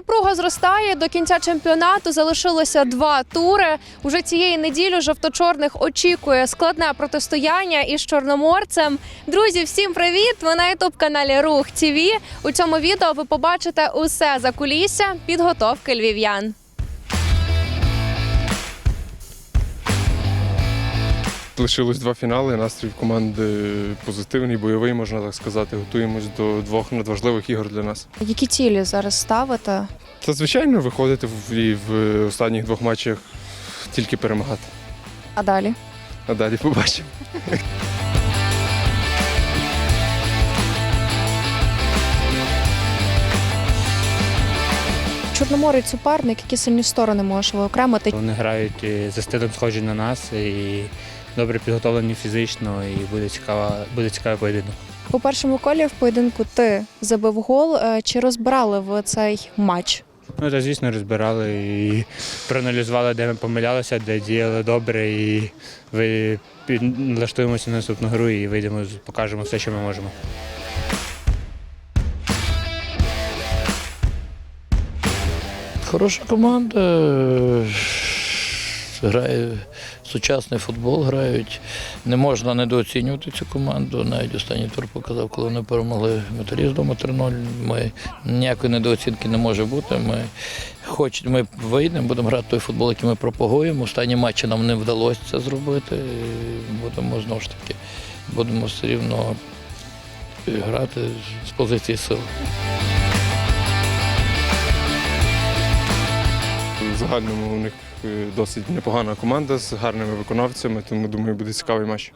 Напруга зростає до кінця чемпіонату. Залишилося два тури. Уже цієї неділі жовто-чорних очікує складне протистояння із чорноморцем. Друзі, всім привіт! Ви на ютуб каналі Рух ТІВІ. У цьому відео ви побачите усе за кулісся підготовки львів'ян. Лишилось два фінали. Настрій в команди позитивний, бойовий, можна так сказати. Готуємось до двох надважливих ігор для нас. Які цілі зараз ставите? Та звичайно виходити в, і в останніх двох матчах тільки перемагати. А далі? А далі побачимо. Чорноморець суперник, які сильні сторони можеш виокремити. Вони грають за стилем схожі на нас і добре підготовлені фізично, і буде цікава, буде цікавий поєдинок. У першому колі в поєдинку ти забив гол. Е, Чи розбирали ви цей матч? Ну та звісно розбирали і проаналізували, де ми помилялися, де діяли добре, і ви налаштуємося на наступну гру і вийдемо, покажемо все, що ми можемо. Хороша команда. Грає сучасний футбол, грають. Не можна недооцінювати цю команду. Навіть останній тур показав, коли вони перемогли металіст вдома 3-0. Ми ніякої недооцінки не може бути. Ми хоч ми вийдемо, будемо грати той футбол, який ми пропагуємо. Останні матчі нам не вдалося це зробити. Будемо знову ж таки, будемо все рівно грати з позиції сили. Загальному у них е, досить непогана команда з гарними виконавцями, тому думаю, буде цікавий матч.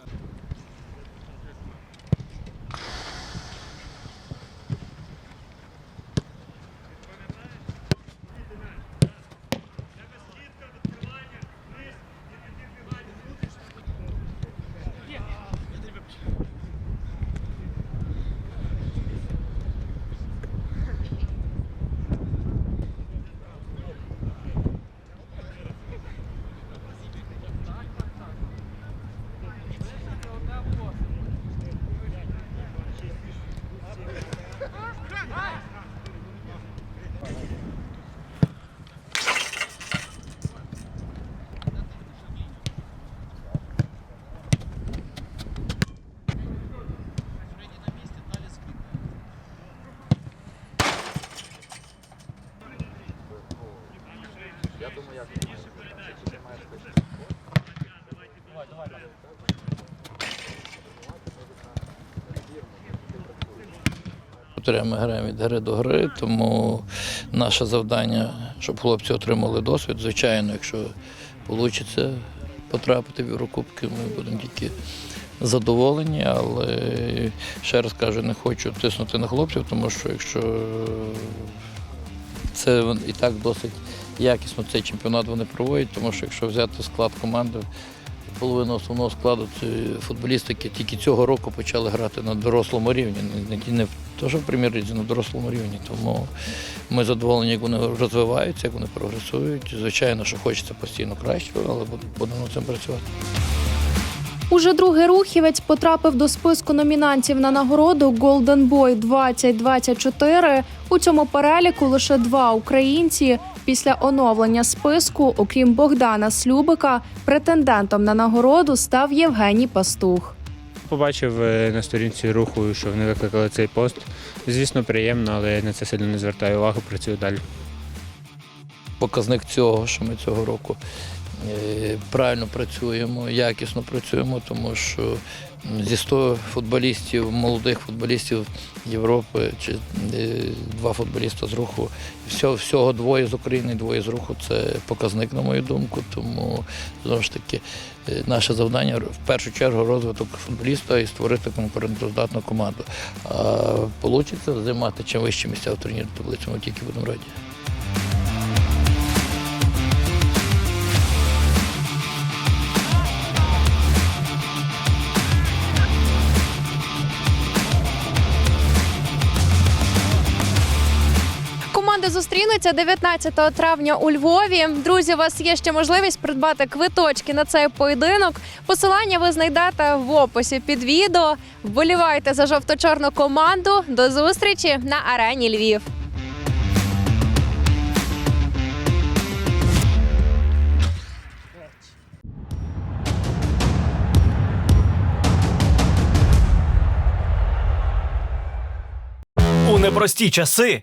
Я думаю, як... Давай, давай, давай. Повторяю, ми граємо від гри до гри, тому наше завдання, щоб хлопці отримали досвід. Звичайно, якщо вийде потрапити в Єврокубки, ми будемо тільки задоволені, але ще раз кажу, не хочу тиснути на хлопців, тому що якщо це і так досить якісно цей чемпіонат вони проводять, тому що якщо взяти склад команди, половина основного складу футболісти, які тільки цього року почали грати на дорослому рівні, не, то, що в прем'єр-лізі, на дорослому рівні. Тому ми задоволені, як вони розвиваються, як вони прогресують. Звичайно, що хочеться постійно кращого, але будемо над цим працювати. Уже другий рухівець потрапив до списку номінантів на нагороду Golden Boy 2024. У цьому переліку лише два українці. Після оновлення списку, окрім Богдана Слюбика, претендентом на нагороду став Євгеній Пастух. Побачив е, на сторінці руху, що вони викликали цей пост. Звісно, приємно, але я на це сильно не звертаю увагу, працюю далі. показник цього, що ми цього року правильно працюємо, якісно працюємо, тому що зі 100 футболістів, молодих футболістів Європи, чи е, два футболіста з руху, всього, всього двоє з України, двоє з руху це показник, на мою думку. Тому знову ж таки е, наше завдання в першу чергу розвиток футболіста і створити конкурентоздатну команду. А вийде займати чим вищі місця в турнірі таблиці, ми тільки будемо раді. команди зустрінуться 19 травня у Львові. Друзі, у вас є ще можливість придбати квиточки на цей поєдинок. Посилання ви знайдете в описі під відео. Вболівайте за жовто-чорну команду. До зустрічі на арені Львів. Непрості часи